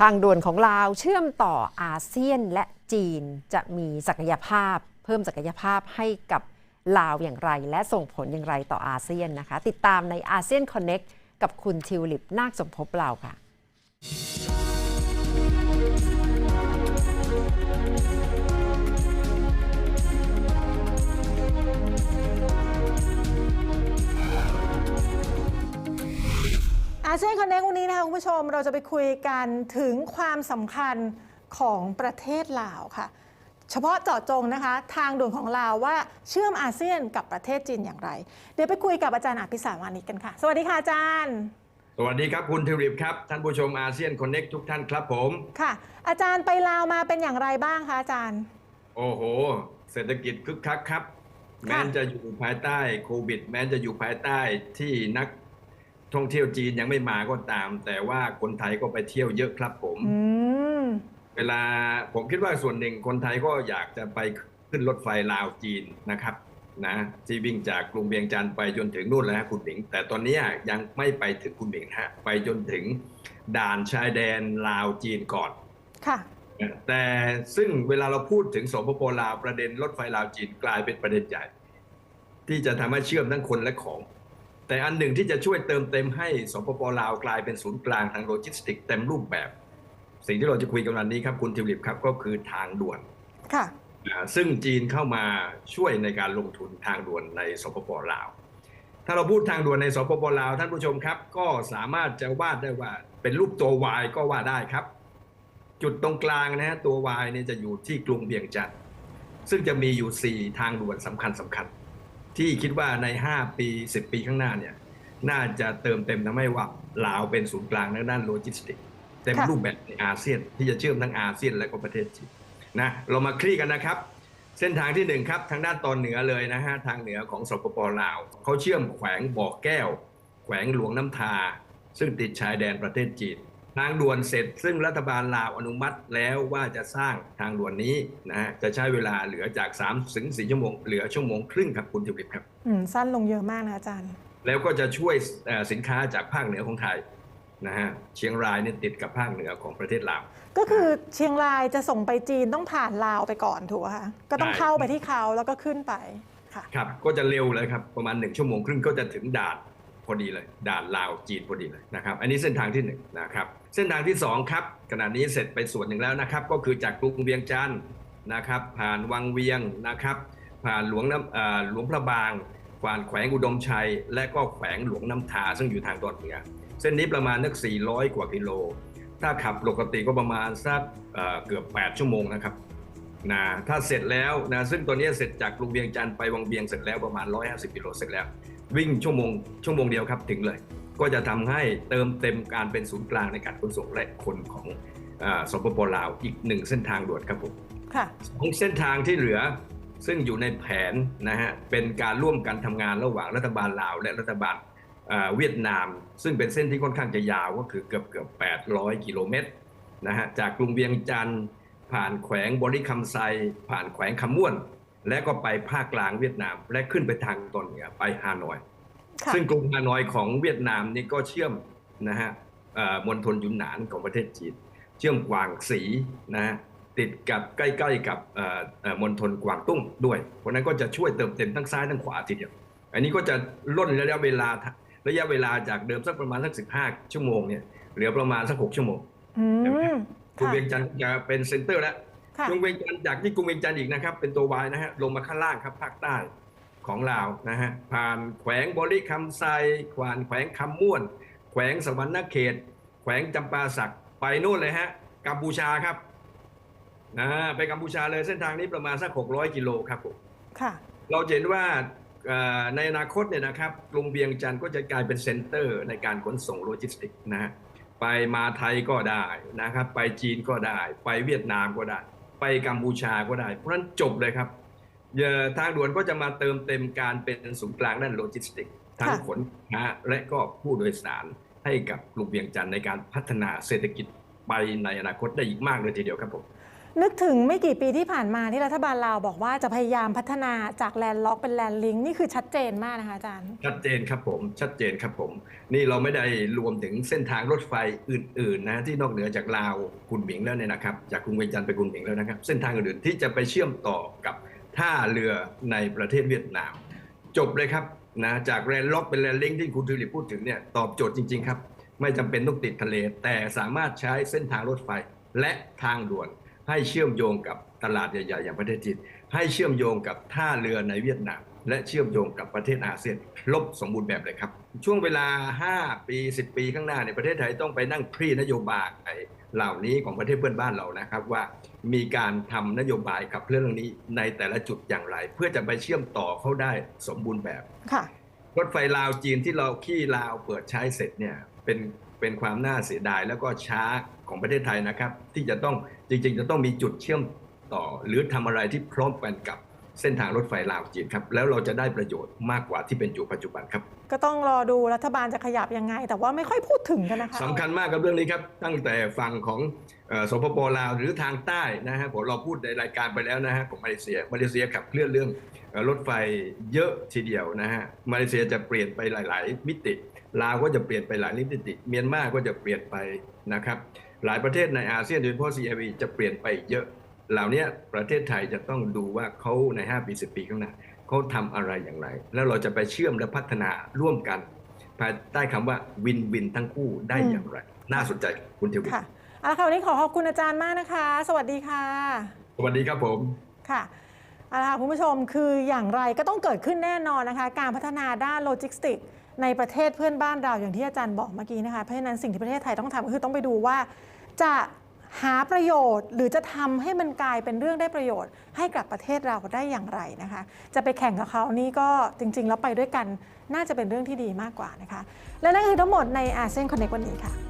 ทางด่วนของลาวเชื่อมต่ออาเซียนและจีนจะมีศักยภาพ เพิ่มศักยภาพให้กับลาวอย่างไร และส่งผลอย่างไรต่ออาเซียนนะคะ ติดตามในอาเซียนคอนเน็กกับคุณทิวลิปนาคสมภพเราค่ะ อาเซียนคอนเนควันนี้นะคะคุณผู้ชมเราจะไปคุยกันถึงความสำคัญของประเทศลาวค่ะ เฉพาะเจาะจงนะคะ ทางด่วนของลาวว่าเชื่อมอาเซียนกับประเทศจีนอย่างไร เดี๋ยวไปคุยกับอาจารย์อภิสารวานิชกันค่ะ สวัสดีค่ะอาจารย์ สวัสดีครับคุณทิวริปครับ ท่านผู้ชมอาเซียนคอนเน็กทุกท่านครับผมค่ะ อาจารย์ไปลาวมาเป็นอย่างไรบ้างคะอาจารย์ โอ้โห เศรษฐกิจคึกคักครับ แม้นจะอยู่ภายใต้โควิด แม้นจะอยู่ภายใต้ที่นัก ท่องเที่ยวจีนยังไม่มาก็ตาม แต่ว่าคนไทยก็ไปเที่ยวเยอะครับผม อืม เวลาผมคิดว่าส่วนหนึ่งคนไทยก็อยากจะไปขึ้นรถไฟลาวจีนนะครับนะที่วิ่งจากกรุงเวียงจันทร์ไปจนถึงนู่นแล้วฮะคุณหมิง แต่ตอนนี้ยังไม่ไปถึงคุณหมิงฮะไปจนถึงด่านชายแดนลาวจีนก่อน ค่ะ แต่ซึ่งเวลาเราพูดถึงสปปลาวประเด็นรถไฟลาวจีนกลายเป็นประเด็นใหญ่ ที่จะทำให้เชื่อมทั้งคนและของ แต่อันหนึ่งที่จะช่วยเติมเต็มให้สปปลาวกลายเป็นศูนย์กลางทางโลจิสติกเต็มรูปแบบ สิ่งที่เราจะคุยกันวันนี้ครับคุณทิวลิปครับก็คือทางด่วนค่ะซึ่งจีนเข้ามาช่วยในการลงทุนทางด่วนในสปปลาว ถ้าเราพูดทางด่วนในสปปลาวท่านผู้ชมครับ ก็สามารถจะวาดได้ว่าเป็นรูปตัว Y ก็ว่าได้ครับ จุดตรงกลางนะฮะตัว Y เนี่ยจะอยู่ที่กรุงเวียงจันทร์ซึ่งจะมีอยู่ 4 ทางด่วนสำคัญสำคัญ ที่คิดว่าใน 5 ปี 10 ปีข้างหน้าเนี่ยน่าจะเติมเต็มทำให้ว่าลาวเป็นศูนย์กลางในด้านโลจิสติกเต็มรูปแบบในอาเซียน ที่จะเชื่อมทั้งอาเซียนและก็ประเทศจีนนะเรามาคลี่กันนะครับ เส้นทางที่หนึ่งครับ ทางด้านตอนเหนือเลยนะฮะทางเหนือของสปปลาวเขาเชื่อมแขวงบ่อแก้ว แขวงหลวงน้ำทา ซึ่งติดชายแดนประเทศจีน ทางด่วนเสร็จ ซึ่งรัฐบาลลาวอนุมัติแล้วว่าจะสร้างทางด่วนนี้นะฮะจะใช้เวลาเหลือจาก3ถึง4ชั่วโมงเหลือชั่วโมงครึ่งครับคุณทิพย์ครับอืมสั้นลงเยอะมากนะอาจารย์ แล้วก็จะช่วยเอ่อสินค้าจากภาคเหนือของไทยนะฮะเชียงรายเนี่ยติดกับภาคเหนือของประเทศลาว ก็คือเชียงรายจะส่งไปจีนต้องผ่านลาวไปก่อนถูกไหมคะก็ต้องใช่เข้าไปที่เขาแล้วก็ขึ้นไปค่ะครับก็จะเร็วเลยครับประมาณหนึ่งชั่วโมงครึ่งก็จะถึงด่าน พอดีเลย ด่านลาวจีนพอดีเลยนะครับ อันนี้เส้นทางที่หนึ่งนะครับ เส้นทางที่สองครับขณะนี้เสร็จไปส่วนหนึ่งแล้วนะครับ ก็คือจากกรุงเวียงจันทร์นะครับ ผ่านวังเวียงนะครับ ผ่านหลวงน้ำหลวงพระบางผ่านแขวงอุดมชัย และก็แขวงหลวงน้ำทาซึ่งอยู่ทางตอนเหนือเส้นนี้ประมาณนัก 400 กว่ากิโล ถ้าขับปกติก็ประมาณสักเเกือบ 8 ชั่วโมงนะครับนะถ้าเสร็จแล้วนะซึ่งตัวนี้เสร็จจากกรุงเวียงจันทร์ไปวังเวียงเสร็จแล้วประมาณ 150 กิโลเสร็จแล้ว วิ่งชั่วโมงชั่วโมงเดียวครับถึงเลย ก็จะทำให้เติมเต็มการเป็นศูนย์กลางในการขนส่งและคนของอาสปปลาวอีกหนึ่งเส้นทางด่วนครับผมค่ะสองเส้นทางที่เหลือซึ่งอยู่ในแผนนะฮะเป็นการร่วมกันทำงานระหว่างรัฐบาลลาว และรัฐบาลอ่าเวียดนาม ซึ่งเป็นเส้นที่ค่อนข้างจะยาวก็คือเกือบเกือบ800 กิโลเมตรนะฮะจากกรุงเวียงจันทร์ผ่านแขวงบริคัมไซ ผ่านแขวงคำม่วน และก็ไปภาคกลางเวียดนาม และขึ้นไปทางตอนเหนือไปฮานอยค่ะซึ่งกรุงฮานอยของเวียดนามนี่ก็เชื่อมนะฮะเอ่อมณฑลยุนหนานของประเทศจีน เชื่อมกวางสีนะฮะติดกับใกล้ๆกับเอ่อเอ่อมณฑลกวางตุ้งด้วย เพราะฉะนั้นก็จะช่วยเติมเต็มทั้งซ้ายทั้งขวาทีเดียว อันนี้ก็จะล่นระยะเวลาระยะเวลาจากเดิมสักประมาณสักสิบห้าชั่วโมงเนี่ยเหลือประมาณสักหกชั่วโมงอืมกรุงค่ะเวียงจันทร์จะเป็นเซ็นเตอร์แล้ว ค่ะกรุงเวียงจันทร์จากที่กรุงเวียงจันทร์อีกนะครับ เป็นตัววายนะฮะลงมาข้างล่างครับภาคใต้ของลาวนะฮะผ่านแขวงบริคำไซผ่านแขวงคำม่วน แขวงสวรรณเขต แขวงจำปาสักไปนู่นเลยฮะกัมพูชาครับนะไปกัมพูชาเลยเส้นทางนี้ประมาณสัก 600 กิโลครับผมค่ะเราจะเห็นว่าเอ่อในอนาคตเนี่ยนะครับกรุงเวียงจันทร์ก็จะกลายเป็นเซ็นเตอร์ในการขนส่งโลจิสติกส์นะฮะไปมาไทยก็ได้นะครับ ไปจีนก็ได้ ไปเวียดนามก็ได้ ไปกัมพูชาก็ได้ เพราะฉะนั้นจบเลยครับเอ่อทางด่วนก็จะมาเติมเต็มการเป็นศูนย์กลางด้านโลจิสติกส์ทั้งค่ะขนค้าและก็ผู้โดยสารให้กับกรุงเวียงจันทร์ในการพัฒนาเศรษฐกิจไปในอนาคตได้อีกมากเลยทีเดียวครับผม นึกถึงไม่กี่ปีที่ผ่านมาที่รัฐบาลลาวบอกว่าจะพยายามพัฒนาจากแลนด์ล็อกเป็นแลนด์ลิงนี่คือชัดเจนมากนะคะอาจารย์ ชัดเจนครับผมชัดเจนครับผม นี่เราไม่ได้รวมถึงเส้นทางรถไฟอื่นๆนะที่นอกเหนือจากลาวกุนหมิงแล้วเนี่ยนะครับ จากกรุงเวียงจันทร์ไปกุนหมิงแล้วนะครับ เส้นทางอื่นๆที่จะไปเชื่อมต่อกับท่าเรือในประเทศเวียดนาม จบเลยครับนะจากแรนล็อกเป็นแรนลิงที่คุณทูลิปพูดถึงเนี่ยตอบโจทย์จริง ๆ ครับ ไม่จำเป็นต้องติดทะเล แต่สามารถใช้เส้นทางรถไฟและทางด่วน ให้เชื่อมโยงกับตลาดใหญ่ๆอย่างประเทศจีนให้เชื่อมโยงกับท่าเรือในเวียดนาม และเชื่อมโยงกับประเทศอาเซียนลบสมบูรณ์แบบเลยครับ ช่วงเวลา 5 ปี 10 ปีข้างหน้าในยประเทศไทยต้องไปนั่งพรีนโยบายเหล่านี้ของประเทศเพื่อนบ้านเรานะครับว่ามีการทำนโยบายขับเคลื่อนเรื่องนี้ในแต่ละจุดอย่างไร เพื่อจะไปเชื่อมต่อเขาได้สมบูรณ์แบบค่ะรถไฟลาวจีนที่เราขี้ลาวเปิดใช้เสร็จเนี่ยเป็น เป็นความน่าเสียดายแล้วก็ช้าของประเทศไทยนะครับ ที่จะต้องจริงๆ จะต้องมีจุดเชื่อมต่อ หรือทำอะไรที่พร้อมกันกับ เส้นทางรถไฟลาวจีนครับแล้วเราจะได้ประโยชน์มากกว่าที่เป็นอยู่ปัจจุบันครับ ก็ต้องรอดูรัฐบาลจะขยับยังไง แต่ว่าไม่ค่อยพูดถึงกันนะคะสำคัญมากกับเรื่องนี้ครับ ตั้งแต่ฝั่งของเอ่อสปปลาวหรือทางใต้นะฮะผมเราพูดในรายการไปแล้วนะฮะของมาเลเซียมาเลเซียขับเคลื่อนเรื่องเอ่อรถไฟเยอะทีเดียวนะฮะมาเลเซียจะเปลี่ยนไปหลาย ๆ มิติลาวก็จะเปลี่ยนไปหลายมิติเมียนมาก็จะเปลี่ยนไปนะครับหลายประเทศในอาเซียนโดยเฉพาะ CIV จะเปลี่ยนไปเยอะ เหล่านี้ประเทศไทยจะต้องดูว่าเขาใน 5 ปี 10 ปีข้างหน้าเขาทำอะไรอย่างไร แล้วเราจะไปเชื่อมและพัฒนาร่วมกัน ภายใต้คำว่าวินวินทั้งคู่ได้อืมอย่างไร น่าสนใจคุณเทวินค่ะเอาละค่ะวันนี้ขอขอบคุณอาจารย์มากนะคะ สวัสดีค่ะ สวัสดีครับผมค่ะเอาละค่ะคุณผู้ชมคืออย่างไรก็ต้องเกิดขึ้นแน่นอนนะคะ การพัฒนาด้านโลจิสติกส์ในประเทศเพื่อนบ้านเราอย่างที่อาจารย์บอกเมื่อกี้นะคะเพราะฉะนั้นสิ่งที่ประเทศไทยต้องทำก็คือต้องไปดูว่า จะ หาประโยชน์ หรือจะทำให้มันกลายเป็นเรื่องได้ประโยชน์ ให้กับประเทศเราได้อย่างไรนะคะ จะไปแข่งกับเขานี่ก็จริง ๆ แล้วไปด้วยกันน่าจะเป็นเรื่องที่ดีมากกว่านะคะ และนั่นคือทั้งหมดในอาเซียนคอนเนควันนี้ค่ะ